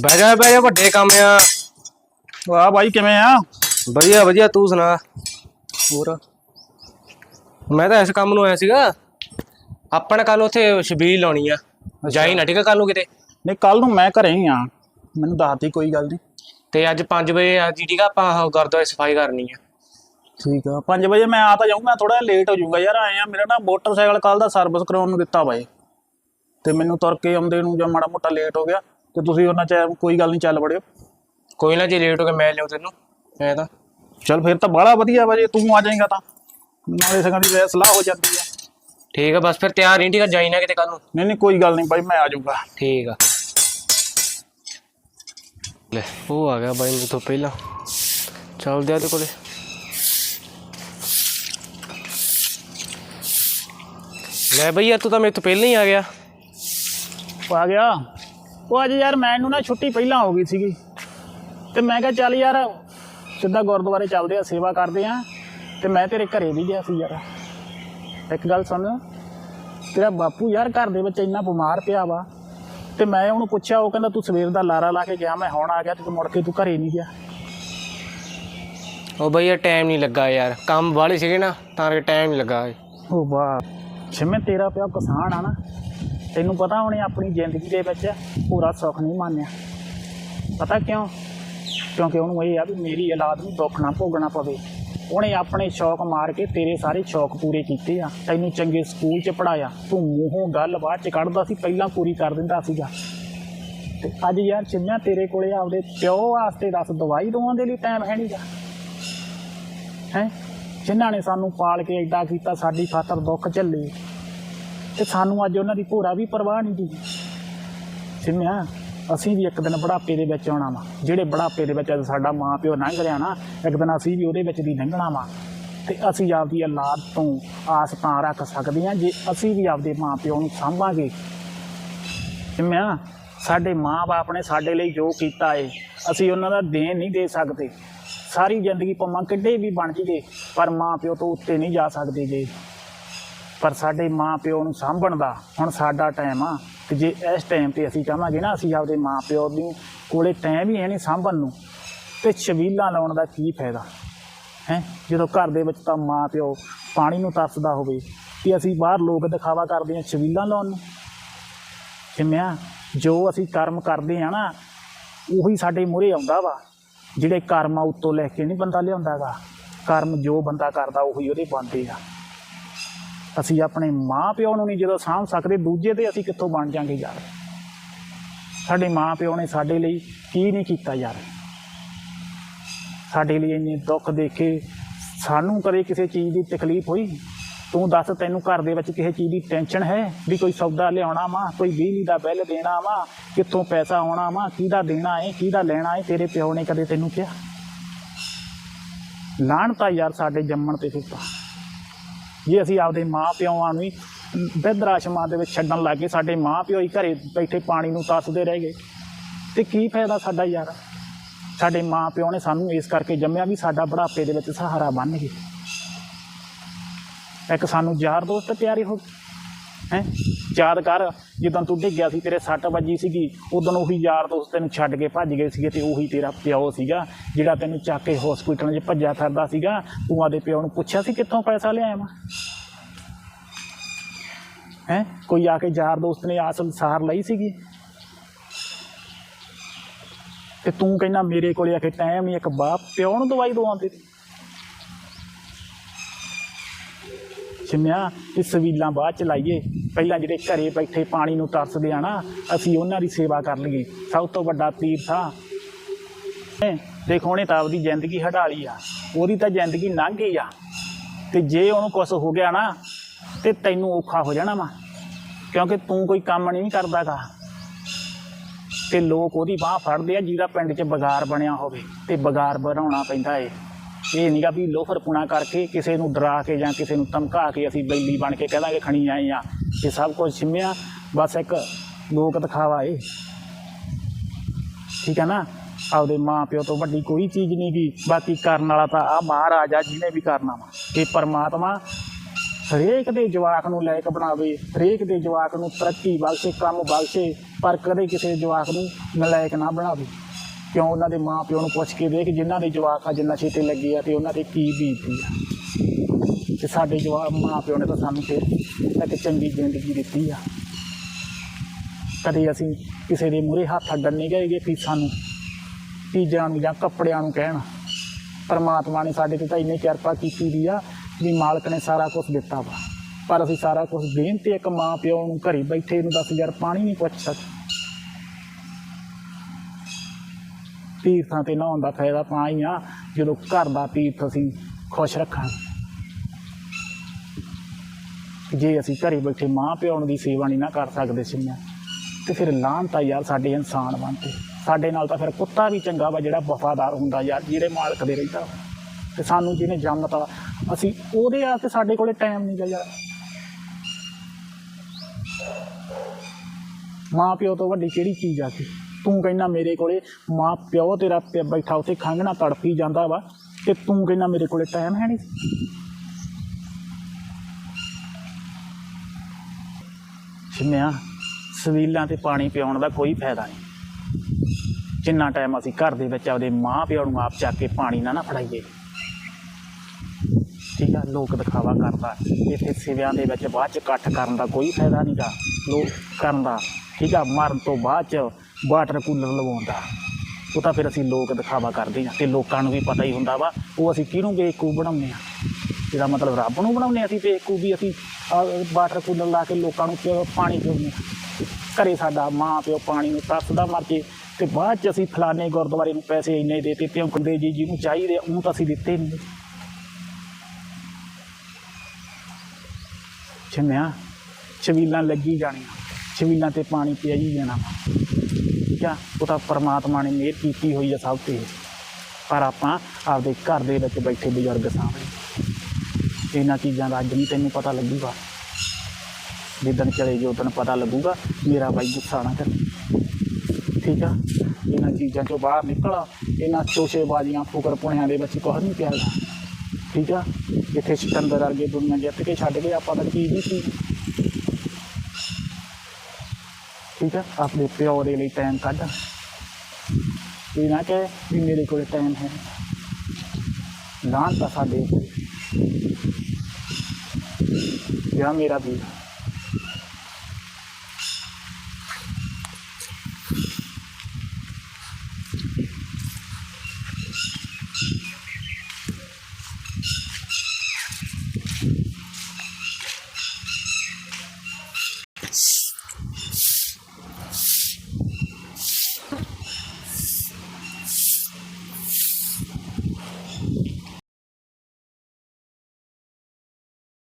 ਬਹਿ ਜਾ ਬਹਿ ਜਾ ਵੱਡੇ ਕੰਮ ਆ। ਵਾਹ ਬਾਈ ਕਿਵੇਂ ਆ? ਵਧੀਆ ਵਧੀਆ ਤੂੰ ਸੁਣਾ? ਹੋਰ? ਮੈਂ ਤਾਂ ਇਸ ਕੰਮ ਨੂੰ ਆਇਆ ਸੀਗਾ। ਆਪਾਂ ਨੇ ਕੱਲ ਉੱਥੇ ਛਬੀਲ ਲਾਉਣੀ ਆ। ਜਾਈ ਨਾ ਠੀਕ ਆ ਕੱਲ ਨੂੰ ਕਿਤੇ? ਨਹੀਂ ਕੱਲ ਨੂੰ ਮੈਂ ਘਰੇ ਹੀ ਆ। ਮੈਨੂੰ ਦੱਸਦੀ ਕੋਈ ਗੱਲ ਨਹੀਂ। ਤੇ ਅੱਜ 5 ਵਜੇ ਆ ਜੀ ਠੀਕ ਆ? ਆਪਾਂ ਉਹ ਗੁਰਦੁਆਰੇ ਸਫ਼ਾਈ ਕਰਨੀ ਆ। ਠੀਕ ਆ। 5 ਵਜੇ ਮੈਂ ਆ ਤਾਂ ਜਾਊਂ ਮੈਂ ਥੋੜਾ ਲੇਟ ਹੋ ਜਾਊਂਗਾ। ਯਾਰ ਆਏ ਆ ਮੇਰਾ ਨਾ ਮੋਟਰਸਾਈਕਲ ਕੱਲ ਦਾ ਸਰਵਿਸ ਕਰਾਉਣ ਨੂੰ ਦਿੱਤਾ ਬਾਈ ਤੇ ਮੈਨੂੰ ਤੁਰ ਕੇ ਆਉਂਦੇ ਨੂੰ ਜਾਂ ਮਾੜਾ ਮੋਟਾ ਲੇਟ ਹੋ ਗਿਆ। ਤੇ ਤੁਸੀਂ ਉਹਨਾਂ ਚ ਕੋਈ ਗੱਲ ਨਹੀਂ ਚੱਲ ਵੜਿਓ। ਕੋਈ ਨਾ ਜੇ ਲੇਟ ਹੋ ਕੇ ਮੈਂ ਲਿਆਉ ਤੈਨੂੰ ਐ ਤਾਂ। ਚੱਲ ਫਿਰ ਤਾਂ ਬੜਾ ਵਧੀਆ ਵਾ ਜੇ ਤੂੰ ਆ ਜਾਏਗਾ ਤਾਂ। ਨਾਲੇ ਸਗੋਂ ਦੀ ਸਲਾਹ ਹੋ ਜਾਂਦੀ ਆ। ਠੀਕ ਆ ਬਸ ਫਿਰ ਤਿਆਰ ਨਹੀਂ ਠੀਕ ਆ ਜਾਈ ਨਾ ਕਿਤੇ ਕੱਲ ਨੂੰ। ਨਹੀਂ ਨਹੀਂ ਕੋਈ ਗੱਲ ਨਹੀਂ ਬਾਈ ਮੈਂ ਆ ਜਾਊਂਗਾ। ਠੀਕ ਆ। ਲੈ ਉਹ ਆ ਗਿਆ ਬਾਈ ਮੇਰੇ ਤੋਂ ਪਹਿਲਾਂ। ਚੱਲਦੇ ਆ ਤੇ ਕੋਲੇ। ਲੈ ਬਈ ਯਾਰ ਤੂੰ ਤਾਂ ਮੇਰੇ ਤੋਂ ਪਹਿਲਾਂ ਹੀ ਆ ਗਿਆ। ਆ ਗਿਆ? ਉਹ ਅੱਜ ਯਾਰ ਮੈਨੂੰ ਨਾ ਛੁੱਟੀ ਪਹਿਲਾਂ ਹੋ ਗਈ ਸੀਗੀ। ਤੇ ਮੈਂ ਕਿਹਾ ਚੱਲ ਯਾਰ ਸਿੱਧਾ ਗੁਰਦੁਆਰੇ ਚੱਲਦੇ ਆ ਸੇਵਾ ਕਰਦੇ ਆ। ਤੇ ਮੈਂ ਤੇਰੇ ਘਰੇ ਵੀ ਗਿਆ ਸੀ ਯਾਰ। ਇੱਕ ਗੱਲ ਸੁਣ। ਤੇਰਾ ਬਾਪੂ ਯਾਰ ਘਰ ਦੇ ਵਿੱਚ ਇੰਨਾ ਬਿਮਾਰ ਪਿਆ ਵਾ। ਤੇ ਮੈਂ ਉਹਨੂੰ ਪੁੱਛਿਆ ਉਹ ਕਹਿੰਦਾ ਤੂੰ ਸਵੇਰ ਦਾ ਲਾਰਾ ਲਾ ਕੇ ਗਿਆ ਮੈਂ ਹੁਣ ਆ ਗਿਆ ਤੇ ਤੂੰ ਮੁੜ ਕੇ ਤੂੰ ਘਰੇ ਨਹੀਂ ਗਿਆ। ਉਹ ਬਈ ਯਾਰ ਟਾਈਮ ਨਹੀਂ ਲੱਗਾ ਯਾਰ। ਕੰਮ ਵਾਲੇ ਸੀਗੇ ਨਾ ਤਾਂ ਕਰਕੇ ਟਾਈਮ ਨਹੀਂ ਲੱਗਾ। ਉਹ ਵਾਹ। ਜਿਵੇਂ ਤੇਰਾ ਪਿਆ ਕਿਸਾਨ ਆ ਨਾ ਤੈਨੂੰ ਪਤਾ ਉਹਨੇ ਆਪਣੀ ਜ਼ਿੰਦਗੀ ਦੇ ਵਿੱਚ ਪੂਰਾ ਸੁੱਖ ਨਹੀਂ ਮਾਨਿਆ। ਪਤਾ ਕਿਉਂ? ਕਿਉਂਕਿ ਉਹਨੂੰ ਇਹ ਆ ਵੀ ਮੇਰੀ ਔਲਾਦ ਨੂੰ ਦੁੱਖ ਨਾ ਭੋਗਣਾ ਪਵੇ। ਉਹਨੇ ਆਪਣੇ ਸ਼ੌਕ ਮਾਰ ਕੇ ਤੇਰੇ ਸਾਰੇ ਸ਼ੌਕ ਪੂਰੇ ਕੀਤੇ ਆ। ਤੈਨੂੰ ਚੰਗੇ ਸਕੂਲ 'ਚ ਪੜਾਇਆ ਤੂੰ ਮੂੰਹੋਂ ਗੱਲ ਬਾਅਦ 'ਚ ਕੱਢਦਾ ਸੀ, ਪਹਿਲਾਂ ਪੂਰੀ ਕਰ ਦਿੰਦਾ ਸੀਗਾ। ਤੇ ਅੱਜ ਯਾਰ ਚਿੰਨਿਆ ਤੇਰੇ ਕੋਲੇ ਆਪਦੇ ਪਿਓ ਵਾਸਤੇ ਦੱਸ, ਦਵਾਈ ਦਵਾਉਣ ਦੇ ਲਈ ਟਾਈਮ ਹੈ ਨਹੀਂਗਾ ਹੈ? ਜਿਨ੍ਹਾਂ ਨੇ ਸਾਨੂੰ ਪਾਲ ਕੇ ਐਡਾ ਕੀਤਾ, ਸਾਡੀ ਖਾਤਰ ਦੁੱਖ ਝੱਲੇ। ਤੇ ਸਾਨੂੰ ਅੱਜ ਉਹਨਾਂ ਦੀ ਭੋਰਾ ਵੀ ਪਰਵਾਹ ਨਹੀਂ ਦੀ ਸਿਮਿਆ, ਅਸੀਂ ਵੀ ਇੱਕ ਦਿਨ ਬੁਢਾਪੇ ਦੇ ਵਿੱਚ ਆਉਣਾ ਵਾ। ਜਿਹੜੇ ਬੁਢਾਪੇ ਦੇ ਵਿੱਚ ਅੱਜ ਸਾਡਾ ਮਾਂ ਪਿਓ ਲੰਘ ਰਿਹਾ ਨਾ, ਇੱਕ ਦਿਨ ਅਸੀਂ ਵੀ ਉਹਦੇ ਵਿੱਚ ਦੀ ਲੰਘਣਾ ਵਾ। ਤੇ ਅਸੀਂ ਆਪਦੀ ਔਲਾਦ ਤੋਂ ਆਸ ਤਾਂ ਰੱਖ ਸਕਦੇ ਹਾਂ, ਜੇ ਅਸੀਂ ਵੀ ਆਪਦੇ ਮਾਂ ਪਿਓ ਨੂੰ ਸਾਂਭਾਂਗੇ। ਸਿਮਿਆ, ਸਾਡੇ ਮਾਂ-ਬਾਪ ਨੇ ਸਾਡੇ ਲਈ ਜੋ ਕੀਤਾ ਏ, ਅਸੀਂ ਉਹਨਾਂ ਦਾ ਦੇਣ ਨਹੀਂ ਦੇ ਸਕਦੇ। ਸਾਰੀ ਜ਼ਿੰਦਗੀ ਪੰਮਾ ਕਿੱਡੇ ਵੀ ਬਣ ਜੀਏ, ਪਰ ਮਾਂ ਪਿਓ ਤੋਂ ਉੱਤੇ ਨਹੀਂ ਜਾ ਸਕਦੇ ਜੇ। ਪਰ ਸਾਡੇ ਮਾਂ ਪਿਓ ਨੂੰ ਸਾਂਭਣ ਦਾ ਹੁਣ ਸਾਡਾ ਟਾਈਮ ਆ ਕਿ ਜੇ ਇਸ ਟਾਈਮ ਤੇ ਅਸੀਂ ਚਾਹਾਂਗੇ ਨਾ ਅਸੀਂ ਆਪਦੇ ਮਾਂ ਪਿਓ ਨੂੰ ਕੋਲੇ ਟਾਈਮ ਹੀ ਹੈ ਨਹੀਂ ਸਾਂਭਣ ਨੂੰ, ਤੇ ਛਬੀਲਾਂ ਲਾਉਣ ਦਾ ਕੀ ਫਾਇਦਾ? ਹੈ? ਜਦੋਂ ਘਰ ਦੇ ਵਿੱਚ ਤਾਂ ਮਾਂ ਪਿਓ ਪਾਣੀ ਨੂੰ ਤਰਸਦਾ ਹੋਵੇ ਕਿ ਅਸੀਂ ਬਾਹਰ ਲੋਕ ਦਿਖਾਵਾ ਕਰਦੇ ਹਾਂ ਛਬੀਲਾਂ ਲਾਉਣ ਨੂੰ। ਕਿਮਿਆ ਜੋ ਅਸੀਂ ਕਰਮ ਕਰਦੇ ਆ ਨਾ, ਉਹੀ ਸਾਡੇ ਮੂਹਰੇ ਆਉਂਦਾ ਵਾ, ਜਿਹੜੇ ਕਰਮ ਆ ਉੱਤੋਂ ਲੈ ਕੇ ਨਹੀਂ ਬੰਦਾ ਲਿਆਉਂਦਾਗਾ ਕਰਮ ਜੋ ਬੰਦਾ ਕਰਦਾ, ਉਹੀ ਉਹਦੇ ਬਣਦੇ ਆ। ਅਸੀਂ ਆਪਣੇ ਮਾਂ ਪਿਓ ਨੂੰ ਨਹੀਂ ਜਦੋਂ ਸਾਂਭ ਸਕਦੇ, ਦੂਜੇ ਤੇ ਅਸੀਂ ਕਿੱਥੋਂ ਬਣ ਜਾਾਂਗੇ ਯਾਰ? ਸਾਡੇ ਮਾਂ ਪਿਓ ਨੇ ਸਾਡੇ ਲਈ ਕੀ ਨਹੀਂ ਕੀਤਾ ਯਾਰ? ਸਾਡੇ ਲਈ ਇੰਨੇ ਦੁੱਖ ਦੇਖੇ ਸਾਨੂੰ ਕਦੇ ਕਿਸੇ ਚੀਜ਼ ਦੀ ਤਕਲੀਫ ਹੋਈ? ਤੂੰ ਦੱਸ ਤੈਨੂੰ ਘਰ ਦੇ ਵਿੱਚ ਕਿਸੇ ਚੀਜ਼ ਦੀ ਟੈਨਸ਼ਨ ਹੈ ਵੀ ਕੋਈ ਸੌਦਾ ਲਿਆਉਣਾ ਵਾ, ਕੋਈ ਬਿਜਲੀ ਦਾ ਬਿੱਲ ਦੇਣਾ ਵਾ, ਕਿੱਥੋਂ ਪੈਸਾ ਆਉਣਾ ਵਾ, ਕਿਹਦਾ ਦੇਣਾ ਹੈ ਕਿਹਦਾ ਲੈਣਾ ਹੈ ਤੇਰੇ ਪਿਓ ਨੇ ਕਦੇ ਤੈਨੂੰ ਕਿਹਾ? ਲਾਣ ਤਾਂ ਯਾਰ ਸਾਡੇ ਜੰਮਣ ਤੇ ਫਿੱਤਾ ਜੇ ਅਸੀਂ ਆਪਦੇ ਮਾਂ ਪਿਓਾਂ ਨੂੰ ਹੀ ਬਿਰਧ ਆਸ਼ਰਮਾਂ ਦੇ ਵਿੱਚ ਛੱਡਣ ਲੱਗ ਗਏ, ਸਾਡੇ ਮਾਂ ਪਿਓ ਹੀ ਘਰੇ ਬੈਠੇ ਪਾਣੀ ਨੂੰ ਤਸਦੇ ਰਹਿ ਗਏ। ਤੇ ਕੀ ਫਾਇਦਾ ਸਾਡਾ ਯਾਰ? ਸਾਡੇ ਮਾਂ ਪਿਓ ਨੇ ਸਾਨੂੰ ਇਸ ਕਰਕੇ ਜੰਮਿਆ ਵੀ ਸਾਡਾ ਬੁਢਾਪੇ ਦੇ ਵਿੱਚ ਸਹਾਰਾ ਬਣ ਗਏ। ਇੱਕ ਸਾਨੂੰ ਯਾਰ ਦੋਸਤ ਪਿਆਰੇ ਹੋ ਹੈ? ਯਾਦ ਕਰ, ਜਦੋਂ ਤੂੰ ਡਿੱਗਿਆ ਸੀ, ਤੇਰੇ ਸੱਟ ਵੱਜੀ ਸੀਗੀ, ਉਦੋਂ ਉਹੀ ਯਾਰ ਦੋਸਤ ਤੈਨੂੰ ਛੱਡ ਕੇ ਭੱਜ ਗਏ ਸੀਗੇ ਤੇ ਉਹੀ ਤੇਰਾ ਪਿਓ ਸੀਗਾ, ਜਿਹੜਾ ਤੈਨੂੰ ਚੱਕ ਕੇ ਹਸਪੀਟਲ 'ਚ ਭੱਜਿਆ ਫਿਰਦਾ ਸੀਗਾ। ਤੂੰ ਆਦੇ ਪਿਓ ਨੂੰ ਪੁੱਛਿਆ ਸੀ ਕਿੱਥੋਂ ਪੈਸਾ ਲਿਆਇਆ ਵਾ? ਹੈ? ਕੋਈ ਆ ਕੇ ਯਾਰ ਦੋਸਤ ਨੇ ਆਸ ਸਾਰ ਲਈ ਸੀਗੀ? ਤੇ ਤੂੰ ਕਹਿੰਦਾ ਮੇਰੇ ਕੋਲੇ ਆ ਕੇ ਟਾਈਮ ਹੀ ਇੱਕ ਬਾਪ ਪਿਓ ਨੂੰ ਦਵਾਈ ਦਵਾਉਂਦੇ। ਤੇ ਸਿਮਿਆ ਇਹ ਸਵੀਲਾਂ ਬਾਅਦ ਚ ਲਾਈਏ। ਪਹਿਲਾਂ ਜਿਹੜੇ ਘਰੇ ਬੈਠੇ ਪਾਣੀ ਨੂੰ ਤਰਸਦੇ ਆ ਨਾ, ਅਸੀਂ ਉਹਨਾਂ ਦੀ ਸੇਵਾ ਕਰ ਲਈਏ। ਸਭ ਤੋਂ ਵੱਡਾ ਤੀਰਥ ਆ ਦੇਖੋ, ਉਹਨੇ ਤਾਂ ਆਪਦੀ ਜ਼ਿੰਦਗੀ ਹਟਾ ਲਈ ਆ। ਉਹਦੀ ਤਾਂ ਜ਼ਿੰਦਗੀ ਲੰਘ ਗਈ ਆ। ਤੇ ਜੇ ਉਹਨੂੰ ਕੁਝ ਹੋ ਗਿਆ ਨਾ, ਤੇ ਤੈਨੂੰ ਔਖਾ ਹੋ ਜਾਣਾ ਵਾ। ਕਿਉਂਕਿ ਤੂੰ ਕੋਈ ਕੰਮ ਨਹੀਂ ਕਰਦਾਗਾ। ਤੇ ਲੋਕ ਉਹਦੀ ਬਾਹ ਫੜਦੇ ਆ, ਜਿਹਦਾ ਪਿੰਡ 'ਚ ਬਗਾਰ ਬਣਿਆ ਹੋਵੇ, ਤੇ ਬਗਾਰ ਬਣਾਉਣਾ ਪੈਂਦਾ ਏ। ਇਹ ਨਹੀਂਗਾ ਵੀ ਲੋਫਰਪੁਣਾ ਕਰਕੇ ਕਿਸੇ ਨੂੰ ਡਰਾ ਕੇ ਜਾਂ ਕਿਸੇ ਨੂੰ ਧਮਕਾ ਕੇ ਅਸੀਂ ਬੈਲੀ ਬਣ ਕੇ ਕਹਾਂਗੇ ਖਣੀ ਆਏ ਆ ਇਹ ਸਭ ਕੁਝ ਸਿਮਿਆ ਬਸ ਇੱਕ ਲੋਕ ਦਿਖਾਵਾ ਏ। ਠੀਕ ਹੈ ਨਾ? ਆਪਦੇ ਮਾਂ ਪਿਓ ਤੋਂ ਵੱਡੀ ਕੋਈ ਚੀਜ਼ ਨਹੀਂ ਗੀ। ਬਾਕੀ ਕਰਨ ਵਾਲਾ ਤਾਂ ਆ ਮਹਾਰਾਜ ਆ, ਜਿਹਨੇ ਵੀ ਕਰਨਾ ਵਾ। ਇਹ ਪਰਮਾਤਮਾ ਹਰੇਕ ਦੇ ਜਵਾਕ ਨੂੰ ਲਾਇਕ ਬਣਾਵੇ, ਹਰੇਕ ਦੇ ਜਵਾਕ ਨੂੰ ਤਰੱਕੀ ਬਖਸ਼ੇ, ਕੰਮ ਬਖਸ਼ੇ, ਪਰ ਕਦੇ ਕਿਸੇ ਜਵਾਕ ਨੂੰ ਨਲਾਇਕ ਨਾ ਬਣਾਵੇ। ਕਿਉਂ ਉਹਨਾਂ ਦੇ ਮਾਂ ਪਿਓ ਨੂੰ ਪੁੱਛ ਕੇ ਦੇਖ ਜਿਨ੍ਹਾਂ ਦੇ ਜਵਾਕ ਅੱਜ ਨਸ਼ੇ ਤੇ ਲੱਗੇ ਆ ਤੇ ਉਹਨਾਂ ਦੇ ਕੀ ਬੀਤੀ ਆ। ਤੇ ਸਾਡੇ ਜਵਾਕ ਮਾਂ ਪਿਓ ਨੇ ਤਾਂ ਸਾਨੂੰ ਫਿਰ ਇੱਕ ਚੰਗੀ ਜ਼ਿੰਦਗੀ ਦਿੱਤੀ ਆ। ਕਦੇ ਅਸੀਂ ਕਿਸੇ ਦੇ ਮੂਹਰੇ ਹੱਥ ਅੱਡਣ ਨਹੀਂ ਗਏ ਕਿ ਸਾਨੂੰ ਚੀਜ਼ਾਂ ਨੂੰ ਜਾਂ ਕੱਪੜਿਆਂ ਨੂੰ ਕਹਿਣ। ਪਰਮਾਤਮਾ ਨੇ ਸਾਡੇ ਤੇ ਤਾਂ ਇੰਨੀ ਕਿਰਪਾ ਕੀਤੀ ਦੀ ਆ ਵੀ ਮਾਲਕ ਨੇ ਸਾਰਾ ਕੁਝ ਦਿੱਤਾ ਵਾ। ਪਰ ਅਸੀਂ ਸਾਰਾ ਕੁਝ ਦੇਣ ਤੇ ਇੱਕ ਮਾਂ ਪਿਓ ਨੂੰ ਘਰੇ ਬੈਠੇ ਨੂੰ 10000 ਪਾਣੀ ਨਹੀਂ ਪੁੱਛ ਸਕਦੇ। ਤੀਰਥਾਂ ਤੇ ਨਹਾਉਣ ਦਾ ਫਾਇਦਾ ਤਾਂ ਹੀ ਆ, ਜਦੋਂ ਘਰ ਦਾ ਤੀਰਥ ਅਸੀਂ ਖੁਸ਼ ਰੱਖਾਂ। ਜੇ ਅਸੀਂ ਘਰੇ ਬੈਠੇ ਮਾਂ ਪਿਓ ਦੀ ਸੇਵਾ ਨਹੀਂ ਨਾ ਕਰ ਸਕਦੇ ਸਿੰਮਿਆ ਤੇ ਫਿਰ ਲਾਹਨ ਯਾਰ ਸਾਡੇ ਇਨਸਾਨ ਬਣਤੇ ਸਾਡੇ ਨਾਲ ਤਾਂ ਫਿਰ ਕੁੱਤਾ ਵੀ ਚੰਗਾ ਵਾ ਜਿਹੜਾ ਵਫਾਦਾਰ ਹੁੰਦਾ ਯਾਰ ਜਿਹੜੇ ਮਾਲਕ ਦੇ ਰਹਿੰਦਾ ਵਾ। ਤੇ ਸਾਨੂੰ ਜਿਹਨੇ ਜੰਮਤਾ ਅਸੀਂ ਉਹਦੇ ਆ ਵਾਸਤੇ ਸਾਡੇ ਕੋਲੇ ਟਾਈਮ ਨਹੀਂ ਗਾ ਯਾਰ ਮਾਂ ਪਿਓ ਤੋਂ ਵੱਡੀ ਕਿਹੜੀ ਚੀਜ਼ ਆ ਕੇ? ਤੂੰ ਕਹਿੰਦਾ ਮੇਰੇ ਕੋਲੇ ਮਾਂ ਪਿਓ ਤੇਰਾ ਪਿਆ ਬੈਠਾ ਉੱਥੇ ਖੰਘਣਾ ਤੜਫੀ ਜਾਂਦਾ ਵਾ ਤੇ ਤੂੰ ਕਹਿੰਦਾ ਮੇਰੇ ਕੋਲੇ ਟਾਈਮ ਹੈ ਨਹੀਂ ਸਿਮਿਆ ਸਵੀਲਾਂ ਤੇ ਪਾਣੀ ਪਿਆਉਣ ਦਾ ਕੋਈ ਫਾਇਦਾ ਨਹੀਂ ਜਿੰਨਾ ਟਾਈਮ ਅਸੀਂ ਘਰ ਦੇ ਵਿੱਚ ਆਪਦੇ ਮਾਂ ਪਿਓ ਨੂੰ ਆਪ ਚੱਕ ਕੇ ਪਾਣੀ ਨਾ ਨਾ ਫੜਾਈਏ। ਠੀਕ ਆ, ਲੋਕ ਦਿਖਾਵਾ ਕਰਦਾ, ਇੱਥੇ ਸਿਵਿਆਂ ਦੇ ਵਿੱਚ ਬਾਅਦ ਚ ਇਕੱਠ ਕਰਨ ਦਾ ਕੋਈ ਫਾਇਦਾ ਨਹੀਂਗਾ ਲੋਕ ਕਰਨ ਦਾ, ਠੀਕ ਆ, ਮਰਨ ਤੋਂ ਬਾਅਦ ਚ ਵਾਟਰ ਕੂਲਰ ਲਵਾਉਣ ਦਾ। ਉਹ ਤਾਂ ਫਿਰ ਅਸੀਂ ਲੋਕ ਦਿਖਾਵਾ ਕਰਦੇ ਹਾਂ ਤੇ ਲੋਕਾਂ ਨੂੰ ਵੀ ਪਤਾ ਹੀ ਹੁੰਦਾ ਵਾ, ਉਹ ਅਸੀਂ ਕਿਹਨੂੰ ਬੇਕੂ ਬਣਾਉਂਦੇ ਆ ਇਹਦਾ ਮਤਲਬ ਰੱਬ ਨੂੰ ਬਣਾਉਂਦੇ ਹਾਂ ਅਸੀਂ ਬੇਕੂ ਵੀ ਅਸੀਂ ਵਾਟਰ ਕੂਲਰ ਲਾ ਕੇ ਲੋਕਾਂ ਨੂੰ ਪਿਓ- ਪਾਣੀ ਪਿਉਂਦੇ ਹਾਂ। ਘਰੇ ਸਾਡਾ ਮਾਂ ਪਿਓ ਪਾਣੀ ਨੂੰ ਤਰਸਦਾ ਮਰ ਕੇ ਤੇ ਬਾਅਦ ਚ ਅਸੀਂ ਫਲਾਣੇ ਗੁਰਦੁਆਰੇ ਨੂੰ ਪੈਸੇ ਇੰਨੇ ਦੇਤੇ ਤੇ ਕਹਿੰਦੇ ਜੀ ਜਿਹਨੂੰ ਚਾਹੀਦੇ ਉਹਨੂੰ ਤਾਂ ਅਸੀਂ ਦਿੱਤੇ ਨਹੀਂ ਛਿੰਨਿਆ, ਛਵੀਲਾਂ ਲੱਗੀ ਜਾਣੀਆਂ, ਛਵੀਲਾਂ ਤੇ ਪਾਣੀ ਪਿਆ ਹੀ ਜਾਣਾ। ਠੀਕ ਆ, ਉਹ ਤਾਂ ਪਰਮਾਤਮਾ ਨੇ ਮਿਹਰ ਕੀਤੀ ਹੋਈ ਆ ਸਭ ਤੇ। ਪਰ ਆਪਾਂ ਆਪਦੇ ਘਰ ਦੇ ਵਿੱਚ ਬੈਠੇ ਬਜ਼ੁਰਗ ਸਾਹਮਣੇ। ਇਹਨਾਂ ਚੀਜ਼ਾਂ ਦਾ ਅੱਜ ਨਹੀਂ ਤੈਨੂੰ ਪਤਾ ਲੱਗੂਗਾ। ਜਿੱਦਣ ਚਲੇ ਜੋ ਉਦੋਂ ਪਤਾ ਲੱਗੂਗਾ, ਮੇਰਾ ਬਾਈ ਗੁੱਸਾ ਨਾ ਕਰ। ਠੀਕ ਆ? ਇਹਨਾਂ ਚੀਜ਼ਾਂ ਚੋਂ ਬਾਹਰ ਨਿਕਲ ਇਹਨਾਂ ਚੋਸ਼ੇਬਾਜ਼ੀਆਂ ਫੁਕਰ ਪੁਣਿਆਂ ਦੇ ਵਿੱਚ ਕੁਛ ਨਹੀਂ ਪਿਆ ਠੀਕ ਆ? ਇੱਥੇ ਸਿਕੰਦਰ ਵਰਗੇ ਦੁਨੀਆ ਜਿੱਤ ਕੇ ਛੱਡ ਗਏ, ਆਪਾਂ ਤਾਂ ਕੀ ਨਹੀਂ ਸੀ। ਠੀਕ ਆ? ਆਪਣੇ ਪਿਓ ਦੇ ਲਈ ਟਾਈਮ ਕੱਢ। ਇਹ ਨਾ ਕਿ ਵੀ ਮੇਰੇ ਕੋਲ ਟਾਈਮ ਹੈ। ਲਾਂ ਤਾਂ ਸਾਡੇ ਜਾਂ ਮੇਰਾ ਵੀ